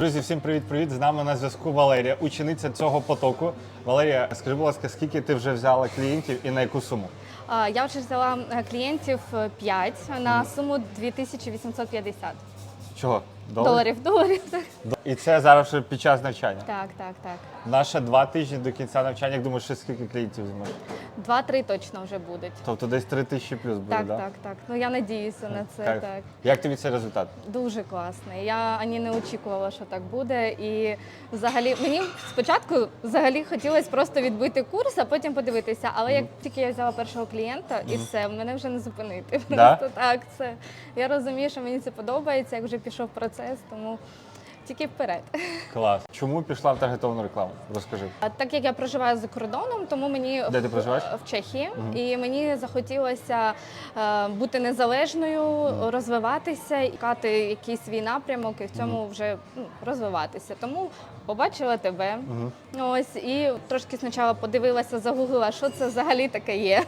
Друзі, всім привіт-привіт! З нами на зв'язку Валерія, учениця цього потоку. Валерія, скажи, будь ласка, скільки ти вже взяла клієнтів і на яку суму? Я вже взяла е, клієнтів 5 на суму 2850 Чого? Доларів. Доларів. так. І це зараз вже під час навчання. Так, так, так. Наше два тижні до кінця навчання. Як думаєш, ще скільки клієнтів зможеш? Два-три точно вже будуть. Тобто десь три тисячі плюс буде, Так, да? так, так. Ну я надіюся на це. Кайф. Так. Як тобі цей результат? Дуже класний. Я ані не очікувала, що так буде. І взагалі мені спочатку взагалі хотілося просто відбити курс, а потім подивитися. Але як тільки я взяла першого клієнта, і все, мене вже не зупинити. Да? Просто так, це я розумію, що мені це подобається, як вже пішов процес, тому тільки вперед. Клас. Чому пішла в таргетовану рекламу? Розкажи. А Так як я проживаю за кордоном, тому мені Де в- ти проживаєш? в Чехії, і мені захотілося е, бути незалежною, розвиватися, і шукати якийсь свій напрямок і в цьому вже ну, розвиватися. Тому побачила тебе. Ось і трошки спочатку подивилася, загуглила, що це взагалі таке є.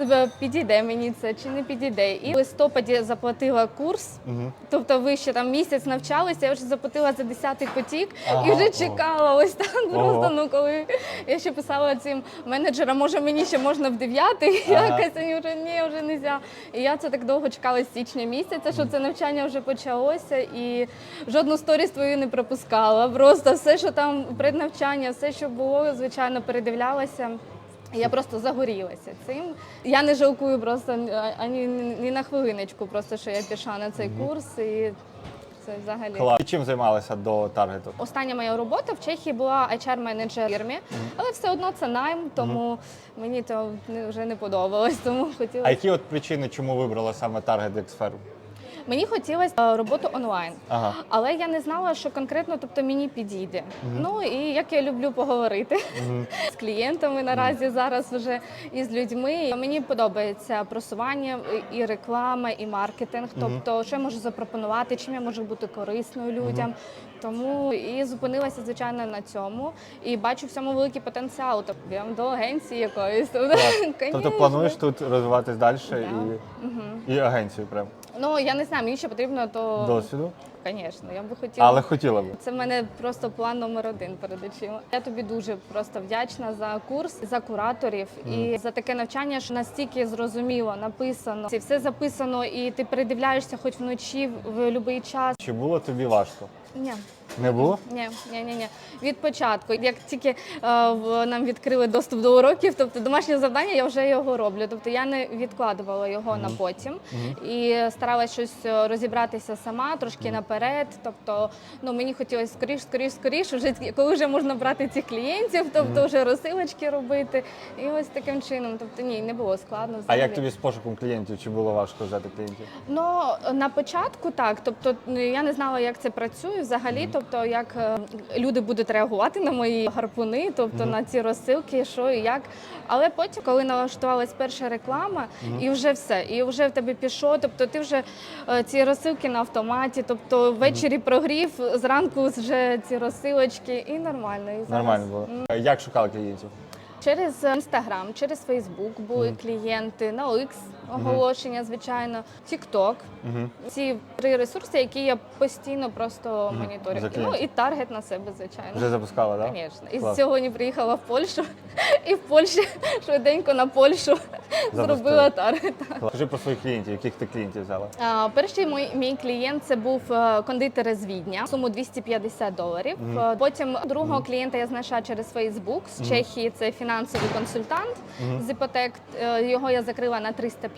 Е, Підійде мені це чи не підійде. І в листопаді заплатила курс. Угу. Тобто ви ще там місяць навчалися, я вже заплатила за 10-й потік Ага, і вже чекала ось так. Просто ну коли я ще писала цим менеджерам, може мені ще можна в 9-й, Ага. якось вони вже ні, вже не можна. І я це так довго чекала з січня місяця, що це навчання вже почалося, і жодну сторіс твою не пропускала. Просто все, що там преднавчання, все, що було, звичайно, передивлялася. Я просто загорілася цим. Я не жалкую просто ані ні на хвилиночку, просто що я пішла на цей курс, і це взагалі. Клас. І чим займалася до таргету? Остання моя робота в Чехії була HR-менеджер фірмі, але все одно це найм, тому мені то не- вже не подобалось. Тому А хотіла які от причини, чому вибрала саме таргет як сферу? Мені хотілося е, роботу онлайн. Ага. Але я не знала, що конкретно тобто, мені підійде. Ну і як я люблю поговорити з клієнтами наразі зараз вже і з людьми. Мені подобається просування і реклама, і маркетинг. Тобто, що я можу запропонувати, чим я можу бути корисною людям. Тому і зупинилася звичайно на цьому. І бачу в цьому великий потенціал. Тобто до агенції якоїсь. Тобто, Тобто плануєш тут розвиватись далі і, і агенцію прям Ну я не знаю, мені ще потрібно то досвіду, Звісно, я би хотіла. але хотіла б. Це в мене просто план номер один перед очима. Я тобі дуже просто вдячна за курс, за кураторів і за таке навчання, що настільки зрозуміло написано. Це все записано, і ти передивляєшся хоч вночі в будь-який час. Чи було тобі важко? Ні. Не було? Ні, ні, ні, ні. Від початку, як тільки е, в- нам відкрили доступ до уроків, тобто домашнє завдання, я вже його роблю. Тобто я не відкладувала його на потім і старалася щось е, розібратися сама, трошки наперед. Тобто, ну мені хотілося скоріш, скоріш, скоріш, вже коли вже можна брати цих клієнтів, тобто вже розсилочки робити. І ось таким чином. Тобто ні, не було складно. А взагалі. як тобі з пошуком клієнтів? Чи було важко взяти клієнтів? Ну на початку так. Тобто ну, я не знала, як це працює взагалі. Тобто, як е, люди будуть реагувати на мої гарпуни, тобто на ці розсилки, що і як. Але потім, коли налаштувалась перша реклама, і вже все, і вже в тебе пішло. Тобто, ти вже е, ці розсилки на автоматі, тобто ввечері прогрів, зранку вже ці розсилочки, і нормально. І зараз, Нормально було. м, Як шукали клієнтів? Через інстаграм, через Фейсбук були клієнти, на OX оголошення, звичайно, TikTok. Угу. Ці три ресурси, які я постійно просто моніторю. Ну і таргет на себе, звичайно. Вже запускала, так? Звісно. І Клас. сьогодні приїхала в Польщу, і в Польщі швиденько на Польщу зробила таргет. Скажи про своїх клієнтів, яких ти клієнтів взяла? А, Перший мій, мій клієнт це був е, кондитер з Відня, суму 250 доларів. Е, Потім другого клієнта я знайшла через Фейсбук з Чехії. Це фінансовий консультант з іпотек. Е, Його я закрила на 350.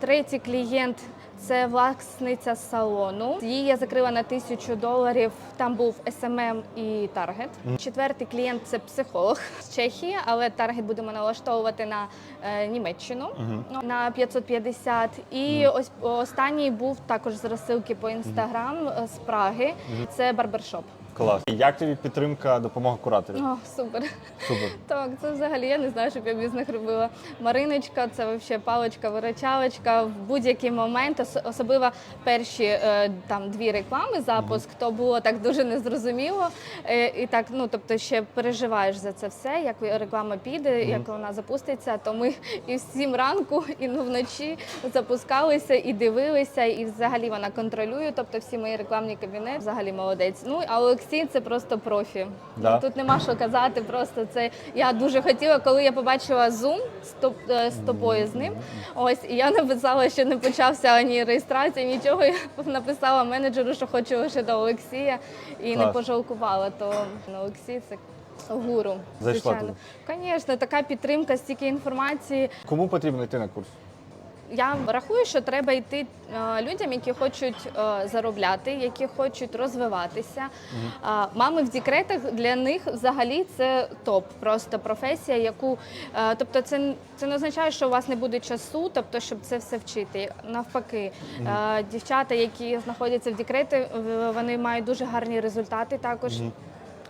Третій клієнт. Це власниця салону. Її я закрила на тисячу доларів. Там був SMM і таргет. Четвертий клієнт це психолог з Чехії, але таргет будемо налаштовувати на е, Німеччину ну, на 550. І ось останній був також з розсилки по інстаграм е, з Праги. Це барбершоп. Клас. Як тобі підтримка допомога кураторів? О, супер. Супер. Так, це взагалі я не знаю, щоб я без них робила. Мариночка, це взагалі паличка, виручалочка в будь-який момент, ос- особливо перші е, там дві реклами, запуск, то було так дуже незрозуміло. Е, і так, ну тобто, ще переживаєш за це все, як реклама піде, як вона запуститься. То ми і в сім ранку, і ну вночі запускалися і дивилися, і взагалі вона контролює. Тобто всі мої рекламні кабінети взагалі молодець. Ну а Олексій це просто профі. Да. Тут нема що казати, просто це я дуже хотіла, коли я побачила Zoom з, е, тобою з ним. Ось і я написала, що не почався ні реєстрація, нічого. Я написала менеджеру, що хочу лише до Олексія, і не пожалкувала. То ну, Олексій це гуру. Зайшла звичайно. Звісно, така підтримка, стільки інформації. Кому потрібно йти на курс? Я рахую, що треба йти е, людям, які хочуть е, заробляти, які хочуть розвиватися. Е, Мами в декретах для них взагалі це топ, просто професія, яку е, тобто, це це не означає, що у вас не буде часу, тобто, щоб це все вчити. Навпаки, е, дівчата, які знаходяться в декреті, вони мають дуже гарні результати також.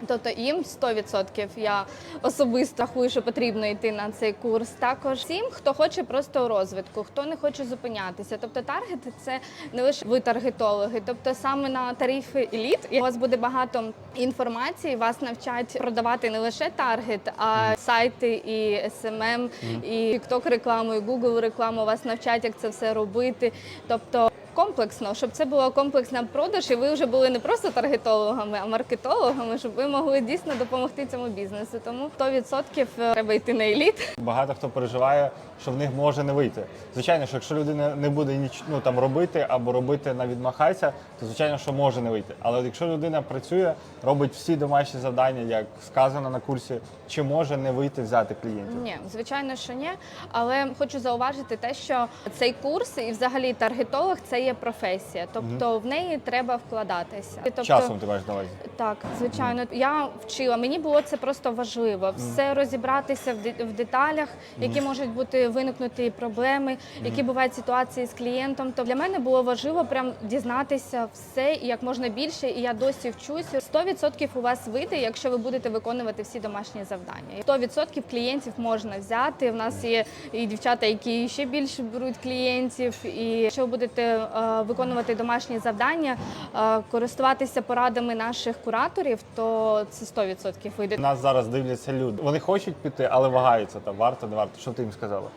Тобто їм 100% я особисто рахую, що потрібно йти на цей курс. Також всім, хто хоче просто розвитку, хто не хоче зупинятися. Тобто таргет це не лише ви таргетологи, тобто саме на тарифи еліт у вас буде багато інформації. Вас навчать продавати не лише таргет, а сайти і SMM, і TikTok рекламу, і Google рекламу. Вас навчать, як це все робити. Тобто. Комплексно, щоб це було комплексна продаж, і ви вже були не просто таргетологами, а маркетологами, щоб ви могли дійсно допомогти цьому бізнесу. Тому 100% треба йти на еліт. Багато хто переживає, що в них може не вийти. Звичайно, що якщо людина не буде ніч... ну, там робити або робити на відмахайся, то звичайно, що може не вийти. Але якщо людина працює, робить всі домашні завдання, як сказано на курсі, чи може не вийти взяти клієнтів? Ні, звичайно, що ні. Але хочу зауважити те, що цей курс і взагалі таргетолог це є професія, тобто в неї треба вкладатися. Тобто, Часом ти маєш на увазі. Так, звичайно, я вчила. Мені було це просто важливо. Все розібратися в в деталях, які можуть бути виникнути проблеми, які бувають ситуації з клієнтом. То для мене було важливо прям дізнатися все і як можна більше. І я досі вчуся. 100% у вас вийде, якщо ви будете виконувати всі домашні завдання. 100% клієнтів можна взяти. У нас є і дівчата, які ще більше беруть клієнтів. І якщо ви будете виконувати домашні завдання, е, користуватися порадами наших кураторів, то це 100% вийде. Нас зараз дивляться люди. Вони хочуть піти, але вагаються там, варто, не варто. Що ти їм сказала?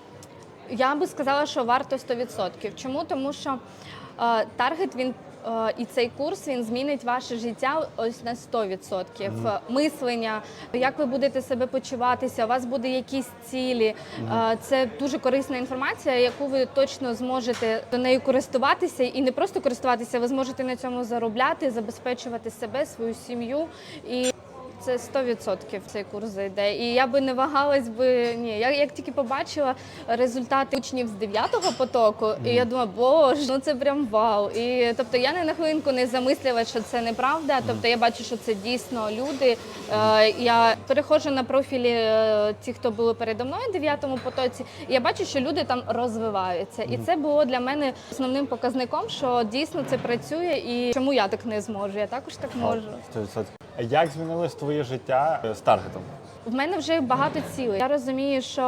Я би сказала, що варто 100%. Чому? Тому що е, таргет він. Е, І цей курс він змінить ваше життя ось на 100%. Е, Мислення, як ви будете себе почуватися, у вас буде якісь цілі. Е, Це дуже корисна інформація, яку ви точно зможете до нею користуватися і не просто користуватися, ви зможете на цьому заробляти, забезпечувати себе, свою сім'ю і. Це 100% цей курс зайде. І я би не вагалась би. Ні, я як тільки побачила результати учнів з 9-го потоку, і я думаю, боже, ну це прям вау. І тобто я ні на хвилинку не замислила, що це неправда. Тобто я бачу, що це дійсно люди. Е, я переходжу на профілі е, ті, хто були передо мною в 9-му потоці, і я бачу, що люди там розвиваються. І це було для мене основним показником, що дійсно це працює, і чому я так не зможу. Я також так можу. 100%. Як змінилось твоє життя е, з таргетом? В мене вже багато цілей. Я розумію, що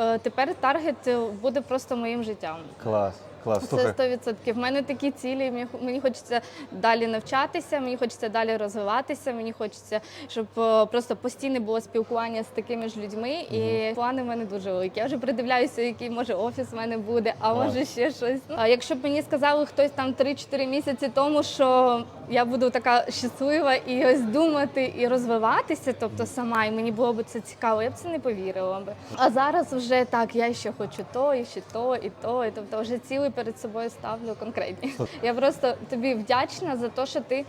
е, тепер таргет е, буде просто моїм життям. Клас, клас. Це 100%. В мене такі цілі. Мені, мені хочеться далі навчатися, мені хочеться далі розвиватися. Мені хочеться, щоб е, просто постійне було спілкування з такими ж людьми. І плани в мене дуже великі. Я вже придивляюся, який може офіс в мене буде, а Клас. може ще щось. А якщо б мені сказали хтось там 3-4 місяці тому, що я буду така щаслива і ось думати і розвиватися, тобто сама, і мені було б це цікаво, я б це не повірила би. А зараз вже так, я ще хочу то, і ще то, і то. І тобто вже перед собою ставлю конкретні. Я просто тобі вдячна за те, що ти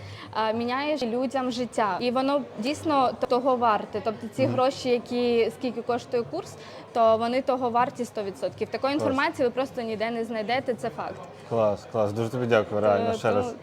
міняєш людям життя, і воно дійсно того варте. Тобто ці гроші, які скільки коштує курс, то вони того варті 100%. Такої інформації ви просто ніде не знайдете. Це факт. клас, клас. Дуже тобі дякую, реально. Е, Ще раз.